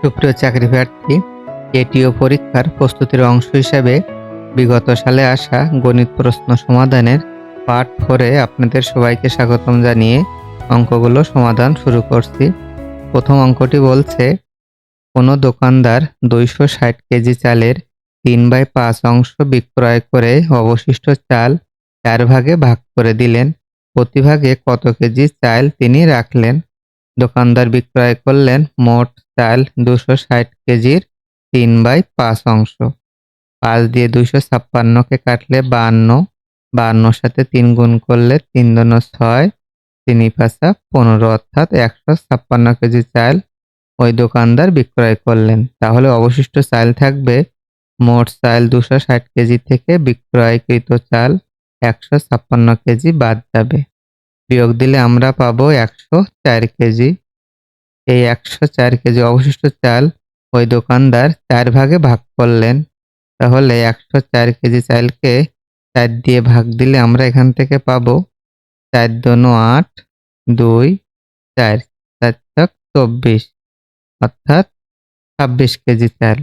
সুপ্রিয় চাকরি প্রার্থী, এটিও পরীক্ষার প্রস্তুতির অংশ হিসাবে বিগত সালে আসা গণিত প্রশ্ন সমাধানের পার্ট ফোরে আপনাদের সবাইকে স্বাগতম জানিয়ে অঙ্কগুলো সমাধান শুরু করছি। প্রথম অঙ্কটি বলছে, কোনো দোকানদার দুইশো ষাট কেজি চালের তিন বাই পাঁচ অংশ বিক্রয় করে অবশিষ্ট চাল চার ভাগে ভাগ করে দিলেন। প্রতিভাগে কত কেজি চাল তিনি রাখলেন? দোকানদার বিক্রয় করলেন মোট চাল দুশো ষাট কেজির তিন বাই পাঁচ অংশ। পাঁচ দিয়ে দুশো ছাপ্পান্নকে কাটলে বান্ন। বান্নর সাথে তিন গুণ করলে তিন দশ ছয়। তিনি পাঁচা পনেরো, অর্থাৎ একশো ছাপ্পান্ন কেজি চাল ওই দোকানদার বিক্রয় করলেন। তাহলে অবশিষ্ট চাল থাকবে মোট চাল দুশো ষাট কেজি থেকে বিক্রয়কৃত চাল একশো ছাপ্পান্ন কেজি বাদ যাবে। বিয়োগ দিলে আমরা পাবো একশো চার কেজি। এই একশো চার কেজি অবশিষ্ট চাল ওই দোকানদার চার ভাগে ভাগ করলেন। তাহলে একশো চার কেজি চালকে চার দিয়ে ভাগ দিলে আমরা এখান থেকে পাবো চার দোনো আট, দুই, চার চার ছক চব্বিশ, অর্থাৎ ছাব্বিশ কেজি চাল।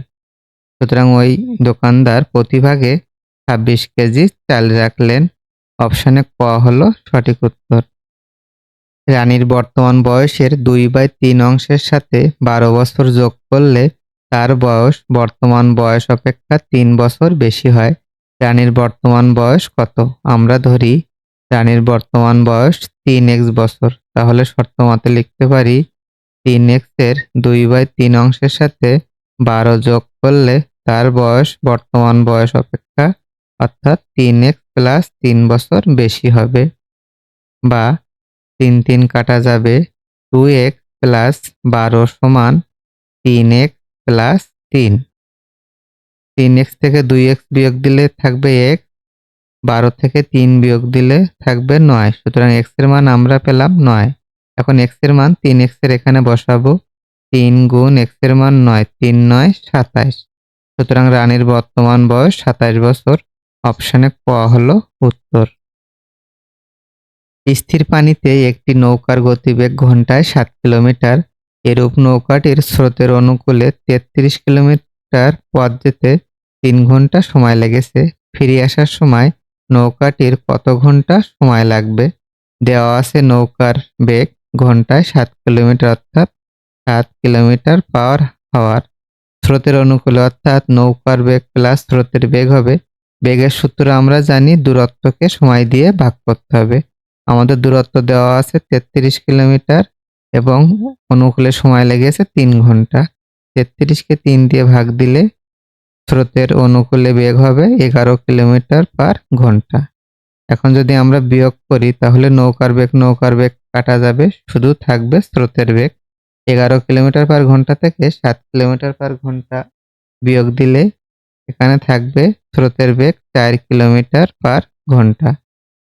সুতরাং ওই দোকানদার প্রতি ভাগে ছাব্বিশ কেজি চাল রাখলেন। অপশানে ক হলো সঠিক উত্তর। রানীর বর্তমান বয়সের দুই বাই তিন অংশের সাথে বারো বছর যোগ করলে তার বয়স বর্তমান বয়স অপেক্ষা তিন বছর বেশি হয়। রানীর বর্তমান বয়স কত? আমরা ধরি রানীর বর্তমান বয়স তিন এক্স বছর। তাহলে শর্ত মতে লিখতে পারি তিন এক্সের দুই বাই তিন অংশের সাথে বারো যোগ করলে তার বয়স বর্তমান বয়স অপেক্ষা অর্থাৎ তিন এক্স প্লাস তিন বছর বেশি হবে। বা তিন তিন কাটা যাবে। টু এক্স প্লাস বারো সমান তিন এক্স প্লাস তিন। তিন এক্স থেকে দুই এক্স বিয়োগ দিলে থাকবে এক। বারো থেকে তিন বিয়োগ দিলে থাকবে নয়। সুতরাং এক্সের মান আমরা পেলাম নয়। এখন এক্সের মান তিন এক্সের এখানে বসাবো। তিন গুণ এক্সের মান নয়, তিন নয় সাতাইশ সুতরাং রানীর বর্তমান বয়স সাতাইশ বছর। অপশানে ক হলো উত্তর। স্থির পানিতে একটি নৌকার গতিবেগ ঘন্টায় সাত কিলোমিটার। এরূপ নৌকাটির স্রোতের অনুকূলে তেত্রিশ কিলোমিটার পথ যেতে তিন ঘণ্টা সময় লেগেছে। ফিরে আসার সময় নৌকাটির কত ঘণ্টা সময় লাগবে? দেওয়া আছে নৌকার বেগ ঘন্টায় সাত কিলোমিটার অর্থাৎ সাত কিলোমিটার পাওয়ার হাওয়ার। স্রোতের অনুকূলে অর্থাৎ নৌকার বেগ প্লাস স্রোতের বেগ হবে। বেগের সূত্র আমরা জানি দূরত্বকে সময় দিয়ে ভাগ করতে হবে। আমাদের দূরত্ব দেওয়া আছে তেত্রিশ কিলোমিটার এবং অনুকূলে সময় লেগেছে তিন ঘণ্টা। তেত্রিশকে তিন দিয়ে ভাগ দিলে স্রোতের অনুকূলে বেগ হবে এগারো কিলোমিটার পার ঘণ্টা। এখন যদি আমরা বিয়োগ করি তাহলে নৌকার বেগ নৌকার বেগ কাটা যাবে, শুধু থাকবে স্রোতের বেগ। এগারো কিলোমিটার পার ঘণ্টা থেকে সাত কিলোমিটার পার ঘণ্টা বিয়োগ দিলে এখানে থাকবে স্রোতের বেগ চার কিলোমিটার পার ঘণ্টা।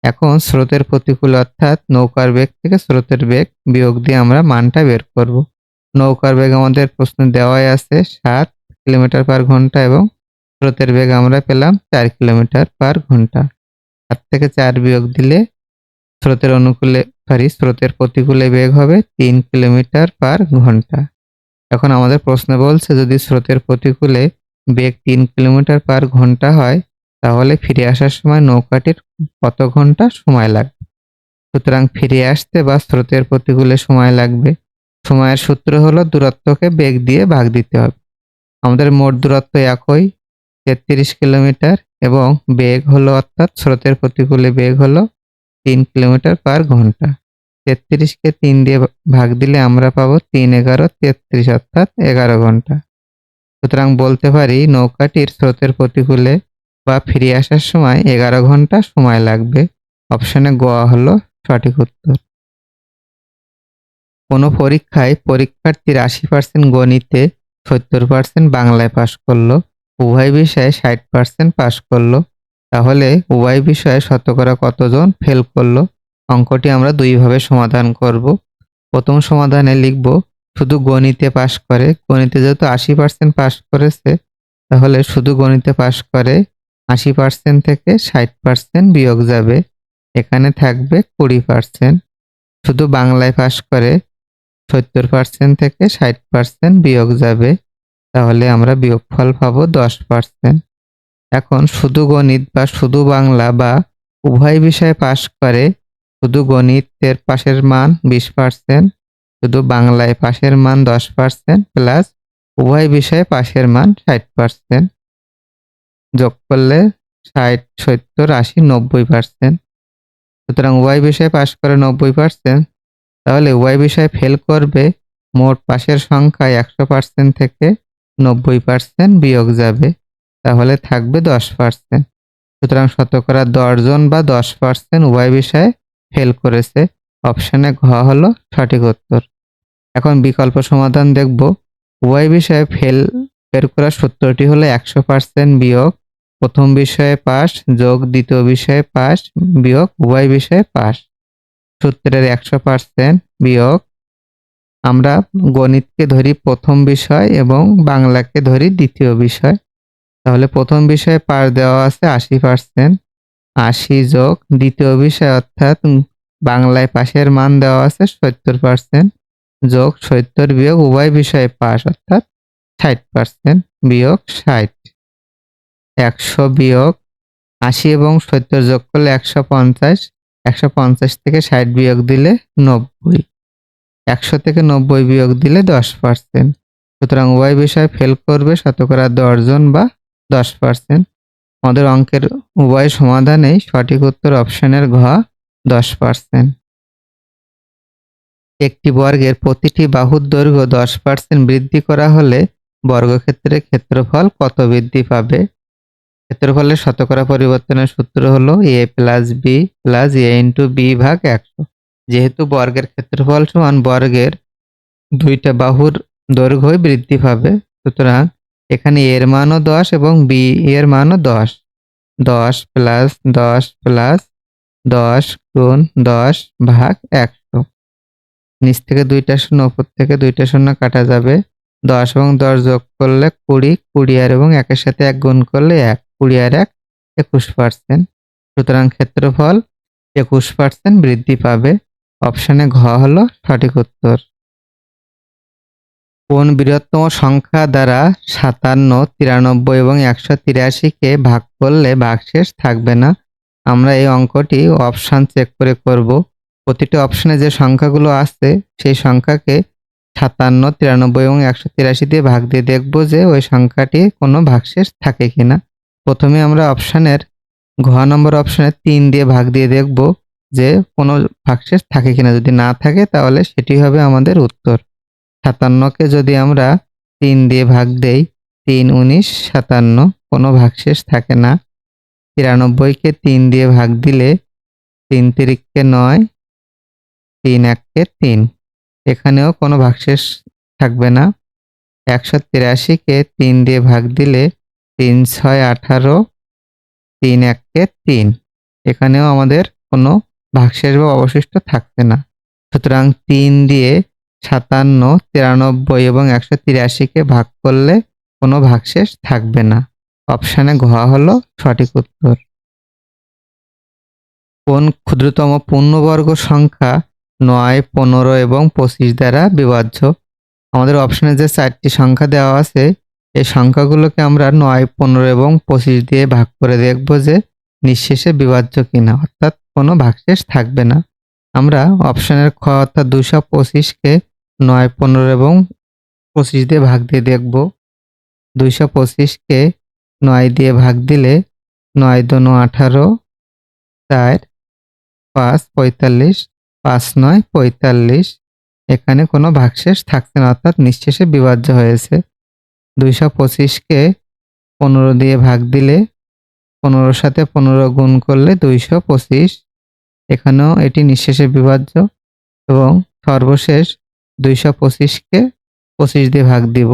এখন স্রোতের প্রতিকূল অর্থাৎ নৌকার বেগ থেকে স্রোতের বেগ বিয়োগ দিয়ে আমরা মানটা বের করব। নৌকার বেগ আমাদের প্রশ্নে দেওয়াই আছে সাত কিলোমিটার পার ঘণ্টা এবং স্রোতের বেগ আমরা পেলাম চার কিলোমিটার পার ঘণ্টা। সাত থেকে চার বিয়োগ দিলে স্রোতের অনুকূলে সরি স্রোতের প্রতিকূলে বেগ হবে তিন কিলোমিটার পার ঘণ্টা। এখন আমাদের প্রশ্ন বলছে, যদি স্রোতের প্রতিকূলে বেগ তিন কিলোমিটার পার ঘণ্টা হয় তাহলে ফিরে আসার সময় নৌকাটির কত ঘণ্টা সময় লাগবে? সুতরাং ফিরে আসতে বা স্রোতের প্রতিকূলে সময় লাগবে। সময়ের সূত্র হলো দূরত্বকে বেগ দিয়ে ভাগ দিতে হবে। আমাদের মোট দূরত্ব একই, তেত্রিশ কিলোমিটার, এবং বেগ হলো অর্থাৎ স্রোতের প্রতিকূলে বেগ হলো তিন কিলোমিটার পার ঘণ্টা। তেত্রিশকে তিন দিয়ে ভাগ দিলে আমরা পাবো তিন এগারো তেত্রিশ অর্থাৎ এগারো ঘণ্টা। সুতরাং বলতে পারি নৌকাটির স্রোতের প্রতিকূলে বা ফিরে আসার সময় এগারো ঘণ্টা সময় লাগবে। অপশনে গোয়া হলো সঠিক উত্তর। কোনো পরীক্ষায় পরীক্ষার্থীর আশি পার্সেন্ট গণিতে সত্তর পার্সেন্ট বাংলায় পাশ করল, উভয় বিষয়ে ষাট পার্সেন্ট পাশ করল। তাহলে উভয় বিষয়ে শতকরা কতজন ফেল করল? অঙ্কটি আমরা দুইভাবে সমাধান করব। প্রথম সমাধানে লিখব, শুধু গণিতে পাশ করে, গণিতে যেহেতু আশি পার্সেন্ট পাশ করেছে, তাহলে শুধু গণিতে পাশ করে আশি পার্সেন্ট থেকে ষাট পার্সেন্ট বিয়োগ যাবে। এখানে থাকবে কুড়ি পার্সেন্ট শুধু বাংলায় পাশ করে সত্তর পার্সেন্ট থেকে ষাট পার্সেন্ট বিয়োগ যাবে। তাহলে আমরা বিয়োগফল পাবো দশ পার্সেন্ট এখন শুধু গণিত বা শুধু বাংলা বা উভয় বিষয়ে পাশ করে শুধু গণিতের পাশের মান বিশ পার্সেন্ট শুধু বাংলায় পাশের মান দশ পার্সেন্ট প্লাস উভয় বিষয়ে পাশের মান ষাট পার্সেন্ট যোগ করলে ষাট, সত্তর, আশি, নব্বই পার্সেন্ট সুতরাং উভয় বিষয়ে পাশ করে নব্বই পার্সেন্ট তাহলে ওয়াই বিষয়ে ফেল করবে, মোট পাশের সংখ্যা একশো পার্সেন্ট থেকে নব্বই পার্সেন্ট বিয়োগ যাবে। তাহলে থাকবে দশ পার্সেন্ট সুতরাং শতকরা দশজন বা দশ পার্সেন্ট উভয় বিষয়ে ফেল করেছে। অপশানে ঘ হলো সঠিক উত্তর। এখন বিকল্প সমাধান দেখব। উভয় বিষয়ে ফেল বের করার সূত্রটি হলো একশো পার্সেন্ট বিয়োগ প্রথম বিষয়ে পাস যোগ দ্বিতীয় বিষয়ে পাস বিয়োগ উভয় বিষয়ে পাস সূত্রের একশো পার্সেন্ট বিয়োগ। আমরা গণিতকে ধরি প্রথম বিষয় এবং বাংলাকে ধরি দ্বিতীয় বিষয়। তাহলে প্রথম বিষয়ে পাস দেওয়া আছে আশি পার্সেন্ট। আশি যোগ দ্বিতীয় বিষয় অর্থাৎ বাংলায় পাশের মান দেওয়া আছে সত্তর পার্সেন্ট। যোগ সত্তর বিয়োগ উভয় বিষয়ে পাস অর্থাৎ ষাট পার্সেন্ট। বিয়োগ ষাট। একশো বিয়োগ আশি এবং সত্তর যোগ করলে একশো পঞ্চাশ। একশো পঞ্চাশ থেকে ষাট বিয়োগ দিলে নব্বই। একশো থেকে নব্বই বিয়োগ দিলে দশ পার্সেন্ট সুতরাং উভয় বিষয়ে ফেল করবে শতকরা দশজন বা দশ পার্সেন্ট আমাদের অঙ্কের উভয় সমাধানেই সঠিক উত্তর অপশনের ঘ দশ পার্সেন্ট একটি বর্গের প্রতিটি বাহুর দৈর্ঘ্য দশ পার্সেন্ট বৃদ্ধি করা হলে বর্গক্ষেত্রের ক্ষেত্রফল কত বৃদ্ধি পাবে? ক্ষেত্রফলের শতকরা পরিবর্তনের সূত্র হলো A plus B plus A into B ভাগ একশো। যেহেতু বর্গের ক্ষেত্রফল সমান বর্গের দুইটা বাহুর দৈর্ঘ্যই বৃদ্ধি পাবে, সুতরাং এখানে এর মানও দশ এবং বি এর মানও দশ। দশ প্লাস দশ প্লাস দশ গুণ দশ ভাগ একশো। নিচ থেকে দুইটা শূন্য, উপর থেকে দুইটা শূন্য কাটা যাবে। দশ এবং দশ যোগ করলে কুড়ি কুড়ি আর এবং একের সাথে এক গুণ করলে এক। কুড়ি আর এক, একুশ পার্সেন্ট সুতরাং ক্ষেত্রফল একুশ পার্সেন্ট বৃদ্ধি পাবে। অপশানে ঘ হল সঠিক উত্তর। কোন বৃহত্তম সংখ্যা দ্বারা সাতান্ন, তিরানব্বই এবং একশো তিরাশিকে ভাগ করলে ভাগশেষ থাকবে না? আমরা এই অঙ্কটি অপশান চেক করে করব। প্রতিটি অপশানে যে সংখ্যাগুলো আছে, সেই সংখ্যাকে সাতান্ন, তিরানব্বই এবং একশো তিরাশি দিয়ে ভাগ দিয়ে দেখব যে ওই সংখ্যাটি কোনো ভাগশেষ থাকে কিনা। প্রথমে আমরা অপশানের ঘ নম্বর অপশানে তিন দিয়ে ভাগ দিয়ে দেখব যে কোনো ভাগশেষ থাকে কিনা। যদি না থাকে, তাহলে সেটি হবে আমাদের উত্তর। সাতান্নকে যদি আমরা তিন দিয়ে ভাগ দেই, তিন উনিশ, সাতান্ন, কোনো ভাগশেষ থাকে না। তিরানব্বইকে তিন দিয়ে ভাগ দিলে তিন তিরিককে নয়, তিন এককে তিন। এখানেও কোনো ভাগশেষ থাকবে না। একশো তিরাশিকে তিন দিয়ে ভাগ দিলে তিন ছয় আঠারো, তিন এককে তিন। এখানেও আমাদের কোনো ভাগশেষ বা অবশিষ্ট থাকবে না। সুতরাং তিন দিয়ে সাতান্ন, তিরানব্বই এবং একশো তিরাশিকে ভাগ করলে কোনো ভাগশেষ থাকবে না। অপশানে ঘ হলো সঠিক উত্তর। কোন ক্ষুদ্রতম পূর্ণবর্গ সংখ্যা নয়, পনেরো এবং পঁচিশ দ্বারা বিভাজ্য? আমাদের অপশনে যে চারটি সংখ্যা দেওয়া আছে এই সংখ্যাগুলোকে আমরা নয়, পনেরো এবং পঁচিশ দিয়ে ভাগ করে দেখব যে নিঃশেষে বিভাজ্য কিনা, অর্থাৎ কোনো ভাগশেষ থাকবে না। আমরা অপশনের খ অর্থাৎ দুশো পঁচিশকে নয়, পনেরো এবং পঁচিশ দিয়ে ভাগ দিয়ে দেখব। দুইশো পঁচিশকে নয় দিয়ে ভাগ দিলে নয় দোন আঠারো, চার, পাঁচ, পঁয়তাল্লিশ, পাঁচ নয়, পঁয়তাল্লিশ। এখানে কোনো ভাগশেষ থাকছে না, অর্থাৎ নিঃশেষে বিভাজ্য হয়েছে। দুইশো পঁচিশকে পনেরো দিয়ে ভাগ দিলে পনেরোর সাথে পনেরো গুণ করলে দুইশো পঁচিশ। এখানেও এটি নিঃশেষে বিভাজ্য এবং সর্বশেষ দুইশো পঁচিশকে পঁচিশ দিয়ে ভাগ দিব।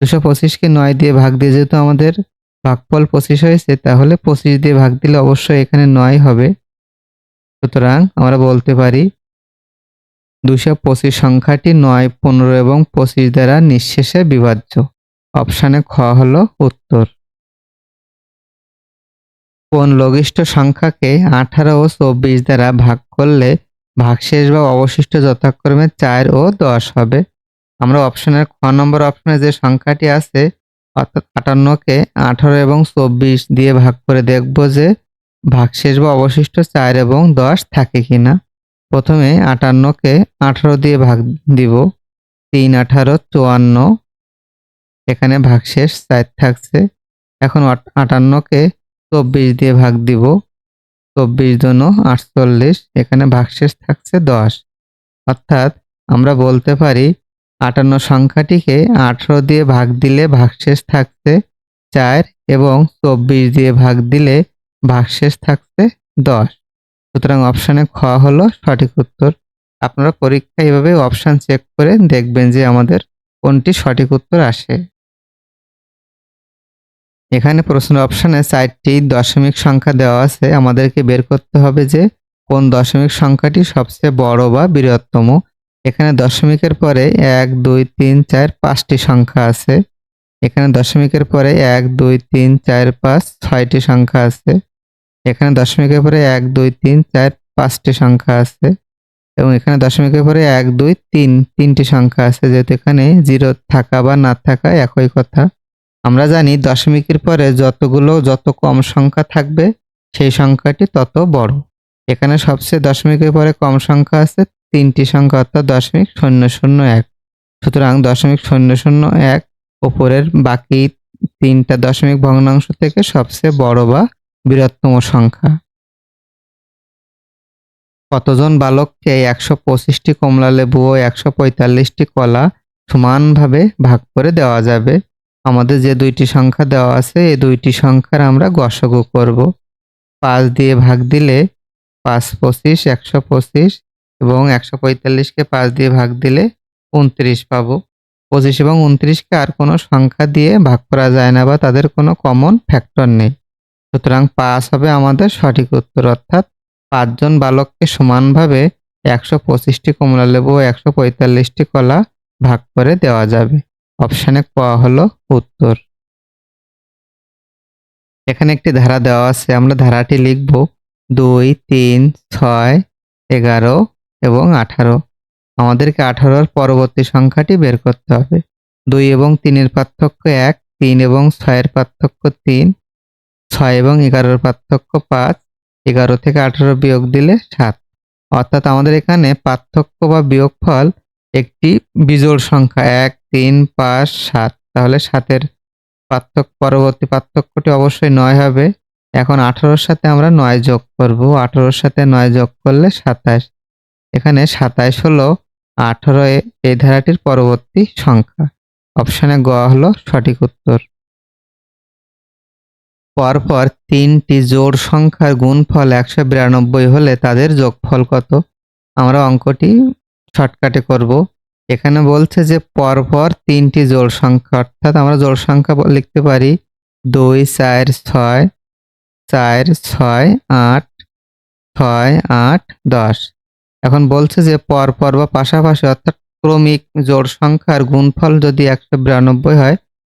দুশো পঁচিশকে নয় দিয়ে ভাগ দিয়ে যেহেতু আমাদের ভাগফল পঁচিশ হয়েছে, তাহলে পঁচিশ দিয়ে ভাগ দিলে অবশ্যই এখানে নয় হবে। সুতরাং আমরা বলতে পারি দুশো পঁচিশ সংখ্যাটি নয়, পনেরো এবং পঁচিশ দ্বারা নিঃশেষে বিভাজ্য। অপশানে খ হল উত্তর। কোন লঘিষ্ঠ সংখ্যাকে আঠারো ও চব্বিশ দ্বারা ভাগ করলে ভাগশেষ বা অবশিষ্ট যথাক্রমে চার ও দশ হবে? আমরা অপশনের খ নম্বর অপশনে যে সংখ্যাটি আছে, অর্থাৎ আটান্নকে আঠারো এবং চব্বিশ দিয়ে ভাগ করে দেখব যে ভাগশেষ বা অবশিষ্ট চার এবং দশ থাকে কিনা। প্রথমে আটান্নকে আঠারো দিয়ে ভাগ দিব। তিন আঠারো, চুয়ান্ন এখানে ভাগশেষ চার থাকছে। এখন আটান্নকে চব্বিশ দিয়ে ভাগ দিব। চব্বিশ জন আটচল্লিশ, এখানে ভাগশেষ থাকছে দশ। অর্থাৎ আমরা বলতে পারি আটান্ন সংখ্যাটিকে আঠেরো দিয়ে ভাগ দিলে ভাগশেষ থাকছে চার এবং চব্বিশ দিয়ে ভাগ দিলে ভাগশেষ থাকছে দশ। সুতরাং অপশানে খ হলো সঠিক উত্তর। আপনারা পরীক্ষা এভাবে অপশান চেক করে দেখবেন যে আমাদের কোনটি সঠিক উত্তর আসে। এখানে প্রশ্ন অপশানে চারটি দশমিক সংখ্যা দেওয়া আছে। আমাদেরকে বের করতে হবে যে কোন দশমিক সংখ্যাটি সবচেয়ে বড় বা বৃহত্তম। এখানে দশমিকের পরে এক, দুই, তিন, চার, পাঁচটি সংখ্যা আছে। এখানে দশমিকের পরে এক, দুই, তিন, চার, পাঁচ, ছয়টি সংখ্যা আছে। এখানে দশমিকের পরে এক, দুই, তিন, চার, পাঁচটি সংখ্যা আছে। এবং এখানে দশমিকের পরে এক, দুই, তিন, তিনটি সংখ্যা আছে। যেহেতু এখানে জিরো থাকা বা না থাকা একই কথা। আমরা জানি দশমিকের পরে যতগুলো, যত কম সংখ্যা থাকবে, সেই সংখ্যাটি তত বড়। এখানে সবচেয়ে দশমিকের পরে কম সংখ্যা আছে, তিনটি সংখ্যা অর্থাৎ দশমিক শূন্য শূন্য এক। সুতরাং দশমিক শূন্য শূন্য এক ওপরের বাকি তিনটা দশমিক ভগ্নাংশ থেকে সবচেয়ে বড় বা বৃহত্তম সংখ্যা। কতজন বালককে একশো পঁচিশটি কমলা লেবু ও একশো পঁয়তাল্লিশটি কলা সমানভাবে ভাগ করে দেওয়া যাবে? আমাদের যে দুইটি সংখ্যা দেওয়া আছে, এই দুইটি সংখ্যার আমরা গসগু করব। পাঁচ দিয়ে ভাগ দিলে পাঁচ পঁচিশ, একশো পঁচিশ এবং একশো পঁয়তাল্লিশকে পাঁচ দিয়ে ভাগ দিলে উনত্রিশ পাবো। পঁচিশ এবং উনত্রিশকে আর কোনো সংখ্যা দিয়ে ভাগ করা যায় না বা তাদের কোনো কমন ফ্যাক্টর নেই। সুতরাং পাঁচ হবে আমাদের সঠিক উত্তর, অর্থাৎ পাঁচজন বালককে সমানভাবে একশো পঁচিশটি কমলা লেবু ও একশো পঁয়তাল্লিশটি কলা ভাগ করে দেওয়া যাবে। অপশানে ক হলো উত্তর। এখানে একটি ধারা দেওয়া আছে, আমরা ধারাটি লিখব দুই, তিন, ছয়, এগারো এবং আঠারো। আমাদেরকে আঠারোর পরবর্তী সংখ্যাটি বের করতে হবে। দুই এবং তিনের পার্থক্য এক, তিন এবং ছয়ের পার্থক্য তিন, ছয় এবং এগারোর পার্থক্য পাঁচ, এগারো থেকে আঠারো বিয়োগ দিলে সাত। অর্থাৎ আমাদের এখানে পার্থক্য বা বিয়োগফল একটি বিজোড় সংখ্যা এক তিন, পাঁচ, সাত। তাহলে সাতের পার্থক্য, পরবর্তী পার্থক্যটি অবশ্যই নয় হবে। এখন আঠারোর সাথে আমরা নয় যোগ করব। আঠারোর সাথে নয় যোগ করলে সাতাশ। এখানে সাতাশ হলো আঠারো এই ধারাটির পরবর্তী সংখ্যা। অপশানে গ হলো সঠিক উত্তর। পরপর তিনটি জোড় সংখ্যার গুণফল একশো বিরানব্বই হলে তাদের যোগফল কত? আমরা অঙ্কটি শর্টকাটে করব। এখানে বলছে যে পরপর তিনটি জোড় সংখ্যা, অর্থাৎ আমরা জোড় সংখ্যা লিখতে পারি দুই, চার, ছয় চার, ছয়, আট ছয়, আট, দশ। এখন বলছে যে পরপর বা পাশাপাশি, অর্থাৎ ক্রমিক জোড় সংখ্যার গুণফল যদি একশো বিরানব্বই হয়,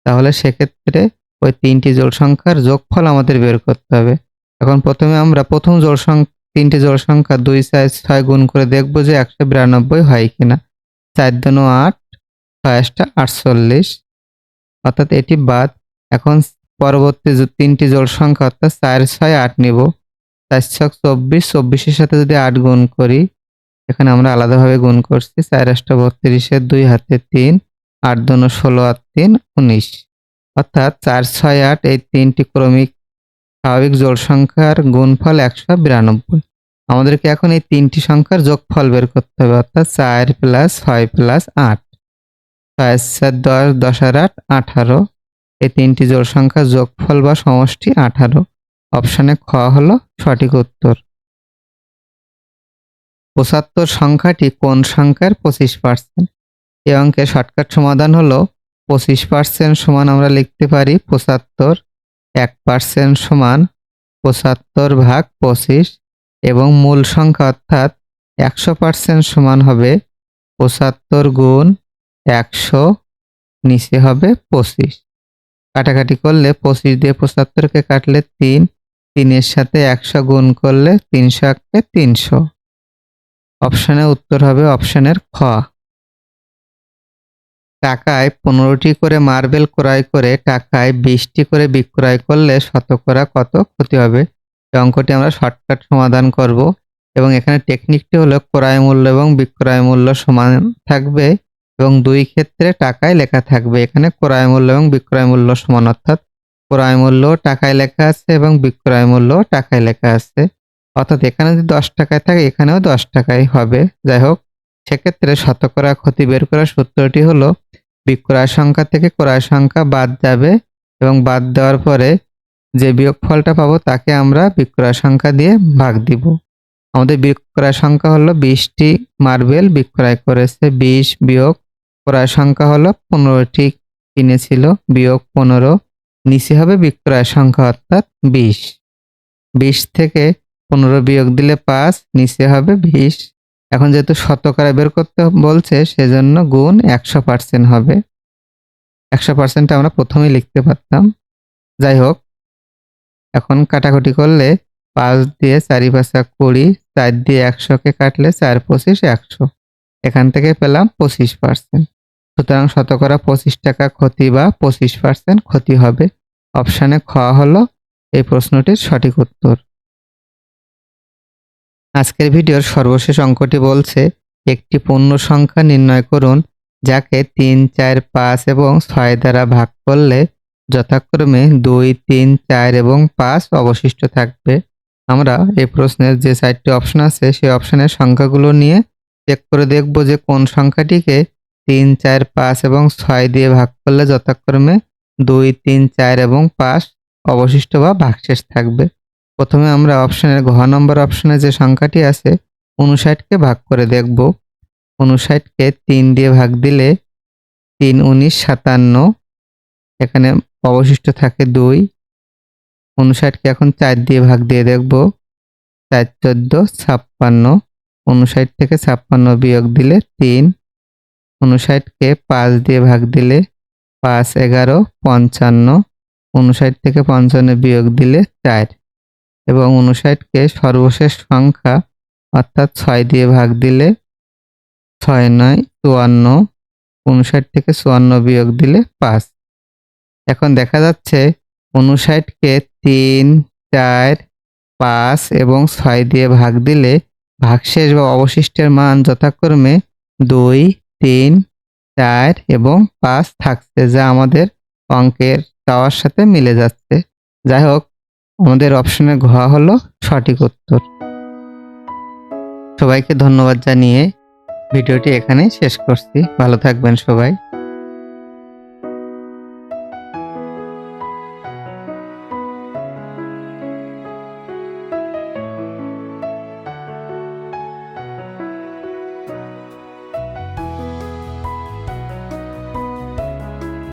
তাহলে সেক্ষেত্রে ওই তিনটি জোড় সংখ্যার যোগফল আমাদের বের করতে হবে। এখন প্রথমে আমরা প্রথম জোড় সংখ্যা, তিনটি জোড় সংখ্যা দুই, চার, ছয় গুণ করে দেখব যে একশো বিরানব্বই হয় কিনা। চার দুনো আট ছয়টা আটচল্লিশ। অর্থাৎ এটি বাদ। এখন পরবর্তী তিনটি জোড় সংখ্যা অর্থাৎ চার, ছয়, আট নিব। চার ছক চব্বিশ, চব্বিশের সাথে যদি আট গুণ করি, এখানে আমরা আলাদাভাবে গুণ করছি। চার আটটা বত্রিশের দুই হাতে তিন, আট দুনো ষোলো আর তিন উনিশ। অর্থাৎ চার, ছয়, আট এই তিনটি ক্রমিক স্বাভাবিক জোড় সংখ্যার গুণফল একশো বিরানব্বই। আমাদেরকে এখন এই তিনটি সংখ্যার যোগফল বের করতে হবে, অর্থাৎ চার প্লাস ছয় প্লাস আট। ছয় চার দশ দশ আর আট, আঠারো। এই তিনটি জোড় সংখ্যার যোগফল বা সমষ্টি আঠারো। অপশানে খ হলো সঠিক উত্তর। পঁচাত্তর সংখ্যাটি কোন সংখ্যার? পঁচিশ পার্সেন্ট। এই অঙ্কের শর্টকাট সমাধান হলো পঁচিশ পার্সেন্ট সমান আমরা লিখতে পারি পঁচাত্তর, এক পার্সেন্ট সমান পঁচাত্তর ভাগ পঁচিশ। এবং মূল সংখ্যা অর্থাৎ একশো পার্সেন্ট সমান হবে পঁচাত্তর গুণ একশো, নিচে হবে পঁচিশ। কাটাকাটি করলে পঁচিশ দিয়ে পঁচাত্তরকে কাটলে তিন, তিনের সাথে একশো গুণ করলে তিনশো এককে তিনশো। অপশনের উত্তর হবে অপশানের খ। টাকায় পনেরোটি করে মার্বেল ক্রয় করে টাকায় বিশটি করে বিক্রয় করলে শতকরা কত ক্ষতি হবে? এই অঙ্কটি আমরা শর্টকাট সমাধান করব এবং এখানে টেকনিকটি হলো ক্রয় মূল্য এবং বিক্রয় মূল্য সমান থাকবে এবং দুই ক্ষেত্রে টাকায় লেখা থাকবে। এখানে ক্রয় মূল্য এবং বিক্রয় মূল্য সমান, অর্থাৎ ক্রয় মূল্য টাকায় লেখা আছে এবং বিক্রয় মূল্য টাকায় লেখা আছে। অর্থাৎ এখানে যদি দশ টাকায় থাকে, এখানেও দশ টাকায় হবে। যাই হোক, সেক্ষেত্রে শতকরা ক্ষতি বের করার সূত্রটি হলো বিক্রয় সংখ্যা থেকে ক্রয় সংখ্যা বাদ যাবে এবং বাদ দেওয়ার পরে যে বিয়োগফলটা পাবো তাকে আমরা বিক্রয় সংখ্যা দিয়ে ভাগ দিব। আমাদের বিক্রয় সংখ্যা হলো বিশটি মার্বেল বিক্রয় করেছে। বিশ বিয়োগ ক্রয় সংখ্যা হলো পনেরোটি কিনেছিল বিয়োগ পনেরো নিচে হবে বিক্রয় সংখ্যা অর্থাৎ বিশ। বিশ থেকে পনেরো বিয়োগ দিলে পাঁচ, নিচে হবে বিশ। এখন যেহেতু শতকরা বের করতে বলছে, সেজন্য গুণ একশো পার্সেন্ট হবে। একশো পার্সেন্ট আমরা প্রথমেই লিখতে পারতাম। যাই হোক এখন কাটাকুটি করলে পাঁচ দিয়ে চারি পাঁচা কুড়ি, চার দিয়ে একশোকে কাটলে চার পঁচিশ, একশো। এখান থেকে পেলাম পঁচিশ পার্সেন্ট। সুতরাং শতকরা পঁচিশ টাকা ক্ষতি বা পঁচিশ পার্সেন্ট ক্ষতি হবে। অপশানে খ হলো এই প্রশ্নটির সঠিক উত্তর। আজকের ভিডিওর সর্বশেষ অঙ্কটি বলছে, একটি পূর্ণ সংখ্যা নির্ণয় করুন, যাকে তিন, চার, পাঁচ এবং ছয় দ্বারা ভাগ করলে যথাক্রমে দুই, তিন, চার এবং পাঁচ অবশিষ্ট থাকবে। আমরা এই প্রশ্নের যে চারটি অপশন আছে, সেই অপশনের সংখ্যাগুলো নিয়ে চেক করে দেখব যে কোন সংখ্যাটিকে তিন, চার, পাঁচ এবং ছয় দিয়ে ভাগ করলে যথাক্রমে দুই, তিন, চার এবং পাঁচ অবশিষ্ট বা ভাগশেষ থাকবে। প্রথমে আমরা অপশনের ঘ নম্বর অপশনে যে সংখ্যাটি আছে উনষাটকে ভাগ করে দেখব। উনষাটকে তিন দিয়ে ভাগ দিলে তিন, উনিশ, সাতান্ন। এখানে অবশিষ্ট থাকে দুই। উনষাটকে এখন চার দিয়ে ভাগ দিয়ে দেখব। চার চোদ্দ, ছাপ্পান্ন। উনষাট থেকে ছাপ্পান্ন বিয়োগ দিলে তিন। উনষাটকে পাঁচ দিয়ে ভাগ দিলে পাঁচ, এগারো, পঞ্চান্ন। উনষাট থেকে পঞ্চান্ন বিয়োগ দিলে চার। এবং উনষাটকে সর্বশেষ সংখ্যা অর্থাৎ ছয় দিয়ে ভাগ দিলে ছয় নয়, চুয়ান্ন। উনষাট থেকে চুয়ান্ন বিয়োগ দিলে পাঁচ। এখন দেখা যাচ্ছে উনষাটকে তিন, চার, পাঁচ এবং ছয় দিয়ে ভাগ দিলে ভাগশেষ বা অবশিষ্টের মান যথাক্রমে দুই, তিন, চার এবং পাঁচ থাকছে, যা আমাদের অঙ্কের চাওয়ার সাথে মিলে যাচ্ছে। যাই হোক, আমাদের অপশনের ঘ হলো সঠিক উত্তর। সবাইকে ধন্যবাদ জানিয়ে ভিডিওটি এখানেই শেষ করছি। ভালো থাকবেন সবাই।